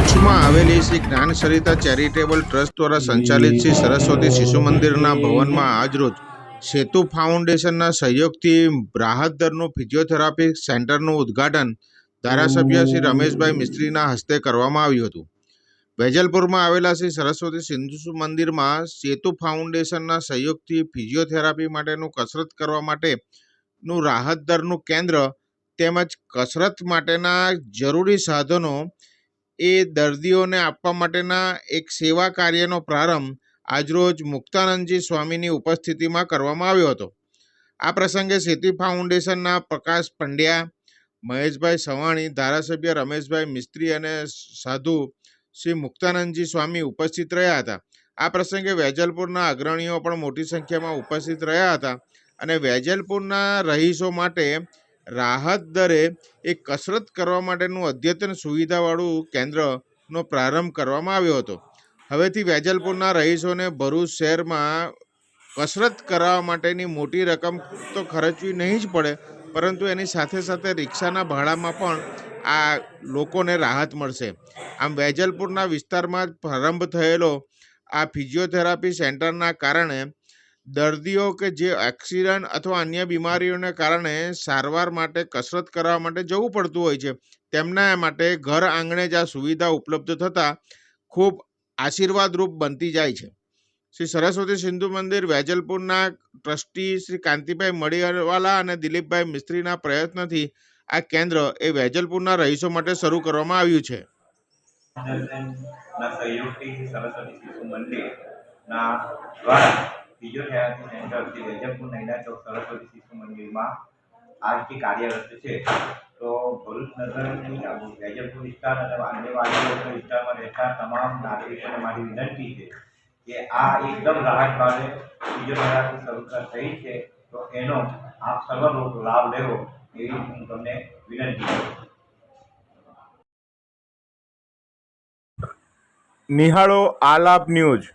શ્રી જ્ઞાન Sarita charitable trust દ્વારા સંચાલિત શ્રી સરસ્વતી શિશુ મંદિરના ભવનમાં આજરોજ સેતુ ફાઉન્ડેશનના સહયોગથી રાહત દરનું ફિઝિયોથેરાપી સેન્ટરનું ઉદ્ઘાટન ધારાસભ્ય શ્રી રમેશભાઈ મિસ્ત્રીના હસ્તે કરવામાં આવ્યું હતું. વેજલપુરમાં આવેલા શ્રી સરસ્વતી સિંધુ મંદિરમાં સેતુ ફાઉન્ડેશનના સહયોગથી ફિઝિયોથેરાપી માટેનું કસરત કરવા માટેનું રાહત દરનું કેન્દ્ર તેમજ કસરત માટેના જરૂરી સાધનો એ દર્દીઓને આપવા માટેના એક સેવા કાર્યનો પ્રારંભ આજરોજ મુક્તાનંદજી સ્વામીની ઉપસ્થિતિમાં કરવામાં આવ્યો હતો. આ પ્રસંગે સેતી ફાઉન્ડેશનના પ્રકાશ પંડ્યા, મહેશભાઈ સવાણી, ધારાસભ્ય રમેશભાઈ મિસ્ત્રી અને સાધુ શ્રી મુક્તાનંદજી સ્વામી ઉપસ્થિત રહ્યા હતા. આ પ્રસંગે વેજલપુરના અગ્રણીઓ પણ મોટી સંખ્યામાં ઉપસ્થિત રહ્યા હતા અને વેજલપુરના રહીશો માટે રાહત દરે એક કસરત કરવા માટેનું અદ્યતન સુવિધાવાળું કેન્દ્રનો પ્રારંભ કરવામાં આવ્યો હતો. હવેથી વેજલપુરના રહીશોને ભરૂચ શહેરમાં કસરત કરાવવા માટેની મોટી રકમ તો ખર્ચવી નહીં જ પડે, પરંતુ એની સાથે સાથે રિક્ષાના ભાડામાં પણ આ લોકોને રાહત મળશે. આમ વેજલપુરના વિસ્તારમાં પ્રારંભ થયેલો આ ફિઝિયોથેરાપી સેન્ટરના કારણે દર્દીઓ કે જે એક્સિડન્ટ અથવા અન્ય બીમારીઓને કારણે સારવાર માટે કસરત કરવા માટે જવું પડતું હોય છે, તેમના માટે ઘર આંગણે જ આ સુવિધા ઉપલબ્ધ થતાં ખૂબ આશીર્વાદરૂપ બનતી જાય છે. શ્રી સરસ્વતી સિંધુ મંદિર વેજલપુરના ટ્રસ્ટી શ્રી કાંતિભાઈ મડિવાલા અને દિલીપભાઈ મિસ્ત્રીના પ્રયત્નથી આ કેન્દ્ર એ વેજલપુરના રહીશો માટે શરૂ કરવામાં આવ્યું છે. સરસ્વતી શિશુ મંદિરના દ્વારા ફિઝિયોથેરાપી સેન્ટર જે વેજલપુર નૈના ચોક સરસ્વતી શિશુ મંદિરમાં આજથી કાર્યરત છે. તો ભરૂચ નગરની વેજલપુર વિસ્તાર અને અન્ય વિસ્તારમાં રહેતા તમામ નાગરિકોને મારી વિનંતી છે કે આ એકદમ રાહત ભાવે ફિઝિયોથેરાપી શરૂ થઈ છે. તો એનો આપ સર્વ લોકો લાભ લેવો એવી હું તમને વિનંતી કરું નિહાળો આલાપ ન્યૂઝ.